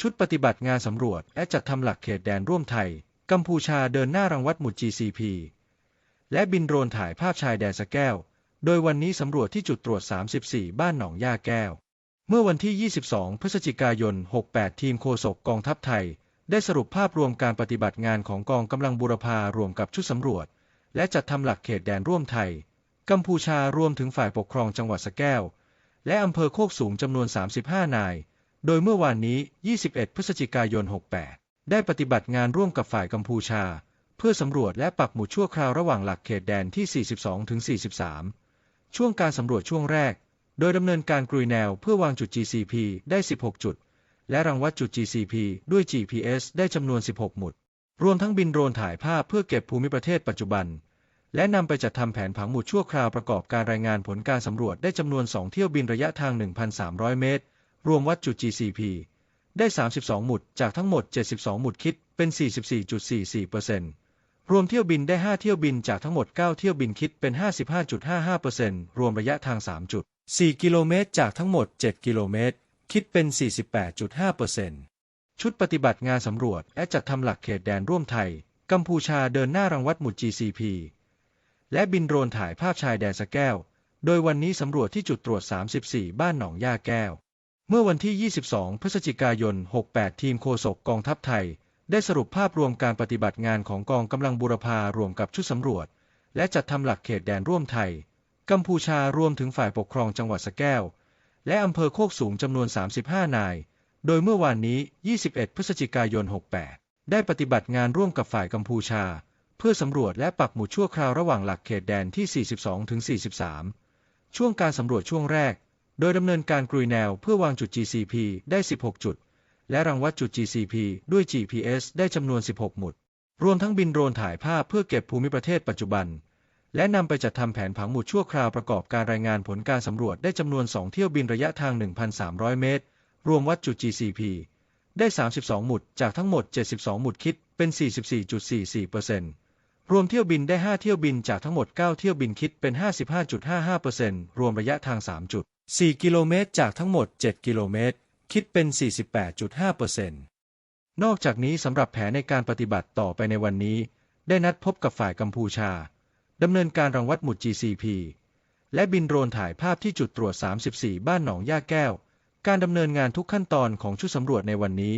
ชุดปฏิบัติงานสำรวจและจัดทำหลักเขตแดนร่วมไทย กัมพูชาเดินหน้ารังวัดหมุด GCP และบินโดรนถ่ายภาพชายแดนสะแก้ว โดยวันนี้สำรวจที่จุดตรวจ 34 บ้านหนองย่าแก้ว เมื่อวันที่ 22 พฤศจิกายน 68 ทีมโฆษกกองทัพไทย ได้สรุปภาพรวมการปฏิบัติงานของกองกำลังบูรพารวมกับชุดสำรวจ และจัดทำหลักเขตแดนร่วมไทย กัมพูชารวมถึงฝ่ายปกครองจังหวัดสะแก้ว และอำเภอโคกสูงจำนวน 35 นาย โดยเมื่อวานนี้ 21 พฤศจิกายน 68 ได้ปฏิบัติงานร่วมกับฝ่ายกัมพูชา เพื่อสำรวจและปักหมุดชั่วคราวระหว่างหลักเขตแดนที่ 42 ถึง 43 ช่วงการสำรวจช่วงแรก โดยดำเนินการกรุยแนวเพื่อวางจุด GCP ได้ 16 จุด และรังวัดจุด GCP ด้วย GPS ได้จำนวน 16 หมุด รวมทั้งบินโดรนถ่ายภาพเพื่อเก็บภูมิประเทศปัจจุบัน และนำไปจัดทำแผนผังหมุดชั่วคราวประกอบการรายงานผลการสำรวจได้จำนวน 2 เที่ยวบินระยะทาง 1,300 เมตร รวมวัดจุด GCP ได้ 32 หมุด จากทั้งหมด 72 หมุดคิดเป็น 44.44%รวมเที่ยวบินได้ 5 เที่ยวบินจากทั้งหมด 9 เที่ยวบินคิดเป็น 55.55%รวมระยะทาง 3.4 กิโลเมตร จากทั้งหมด 7 กิโลเมตร คิดเป็น 48.5%ชุดปฏิบัติงานสำรวจ และจัดทำหลักเขตแดนร่วมไทย กัมพูชาเดินหน้ารังวัดหมุด GCP และบินโดรนถ่ายภาพชายแดนสะแก้ว โดยวันนี้สำรวจที่จุดตรวจ 34 บ้านหนองย่าแก้ว เมื่อวันที่ 22 พฤศจิกายน 68 ทีมโฆษกกองทัพไทย ได้สรุปภาพรวมการปฏิบัติงานของกองกำลังบูรพารวมกับชุดสำรวจ และจัดทำหลักเขตแดนร่วมไทย กัมพูชารวมถึงฝ่ายปกครองจังหวัดสะแก้ว และอำเภอโคกสูงจำนวน 35 นาย โดยเมื่อวานนี้ 21 พฤศจิกายน 68 ได้ปฏิบัติงานร่วมกับฝ่ายกัมพูชา เพื่อสำรวจและปักหมุดชั่วคราวระหว่างหลักเขตแดนที่ 42-43 ช่วงการสำรวจช่วงแรก โดยดำเนินการกรุยแนวเพื่อวางจุด GCP ได้ 16 จุด และรังวัดจุด GCP ด้วย GPS ได้จำนวน 16 หมุด รวมทั้งบินโดรนถ่ายภาพเพื่อเก็บภูมิประเทศปัจจุบัน และนำไปจัดทำแผนผังหมุดชั่วคราวประกอบการรายงานผลการสำรวจได้จำนวน 2 เที่ยวบินระยะทาง 1,300 เมตร รวมวัดจุด GCP ได้ 32 หมุด จากทั้งหมด 72 หมุดคิดเป็น 44.44%รวมเที่ยวบินได้ 5 เที่ยวบินจากทั้งหมด 9 เที่ยวบินคิดเป็น 55.55%รวมระยะทาง 3 จุด 4 กิโลเมตรจากทั้งหมด 7 กิโลเมตร คิดเป็น 48.5%นอกจากนี้สำหรับแผนในการปฏิบัติต่อไปในวันนี้ ได้นัดพบกับฝ่ายกัมพูชาดำเนินการรังวัดหมุด GCP และบินโดรนถ่ายภาพที่จุดตรวจ 34 บ้านหนองย่าแก้ว การดำเนินงานทุกขั้นตอนของชุดสำรวจในวันนี้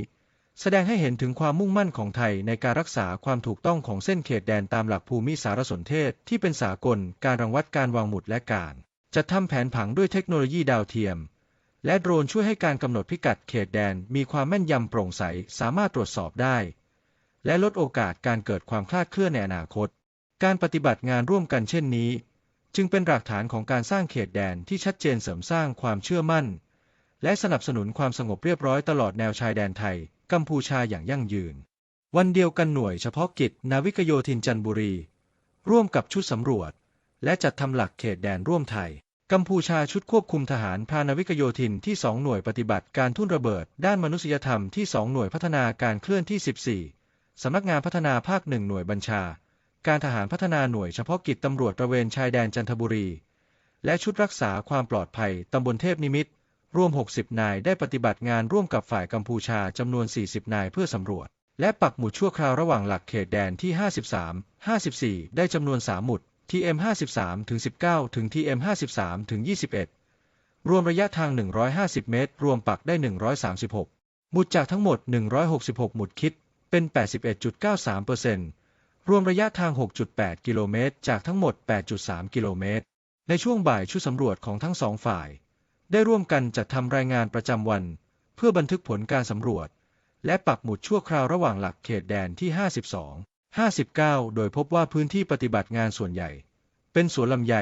แสดงให้เห็นถึงความมุ่งมั่นของไทยในการรักษาความถูกต้องของเส้นเขตแดนตามหลักภูมิสารสนเทศที่เป็นสากลการรังวัดการวางหมุดและการ จัดทำแผนผังด้วยเทคโนโลยีดาวเทียม และโดรนช่วยให้การกำหนดพิกัดเขตแดนมีความแม่นยำโปร่งใสสามารถตรวจสอบได้ และลดโอกาสการเกิดความคลาดเคลื่อนในอนาคต การปฏิบัติงานร่วมกันเช่นนี้ จึงเป็นหลักฐานของการสร้างเขตแดนที่ชัดเจนเสริมสร้างความเชื่อมั่น และสนับสนุนความสงบเรียบร้อยตลอดแนวชายแดนไทย กัมพูชาอย่างยั่งยืน วันเดียวกันหน่วยเฉพาะกิจนาวิกโยธินจันบุรี ร่วมกับชุดสำรวจและจัดทำหลักเขตแดนร่วมไทย กัมพูชาชุดควบคุมทหารพานาวิกโยธินที่ 2 หน่วยปฏิบัติการทุ่นระเบิด ด้านมนุษยธรรมที่ 2 หน่วยพัฒนาการเคลื่อนที่ 14 สำนักงานพัฒนาภาคหนึ่งหน่วยบัญชา การทหารพัฒนาหน่วยเฉพาะกิจตำรวจตระเวนชายแดนจันทบุรี และชุดรักษาความปลอดภัยตำบลเทพนิมิตรรวม 60 นายได้ปฏิบัติงานร่วมกับฝ่ายกัมพูชาจำนวน 40 นายเพื่อสำรวจ และปักหมุดชั่วคราวระหว่างหลักเขตแดนที่ 53 54 ได้จำนวน 3 หมุด TM 53ถึง19ถึง TM 53ถึง21 รวมระยะทาง 150 เมตร รวมปักได้ 136 หมุดจากทั้งหมด 166 หมุดคิดเป็น 81.93%รวมระยะทาง 6.8 กิโลเมตร จากทั้งหมด 8.3 กิโลเมตร ในช่วงบ่ายชุดสำรวจของทั้งสองฝ่าย ได้ร่วมกันจัดทำรายงานประจำวัน เพื่อบันทึกผลการสำรวจ และปักหมุดชั่วคราวระหว่างหลักเขตแดนที่ 52 59 โดยพบว่าพื้นที่ปฏิบัติงานส่วนใหญ่ เป็นสวนลำไย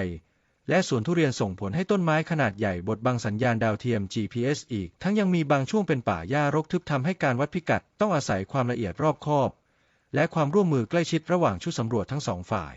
และสวนทุเรียนส่งผลให้ต้นไม้ขนาดใหญ่บดบังสัญญาณดาวเทียม GPS อีก ทั้งยังมีบางช่วงเป็นป่าหญ้ารกทึบทำให้การวัดพิกัดต้องอาศัยความละเอียดรอบคอบ และความร่วมมือใกล้ชิดระหว่างชุดสำรวจทั้งสองฝ่าย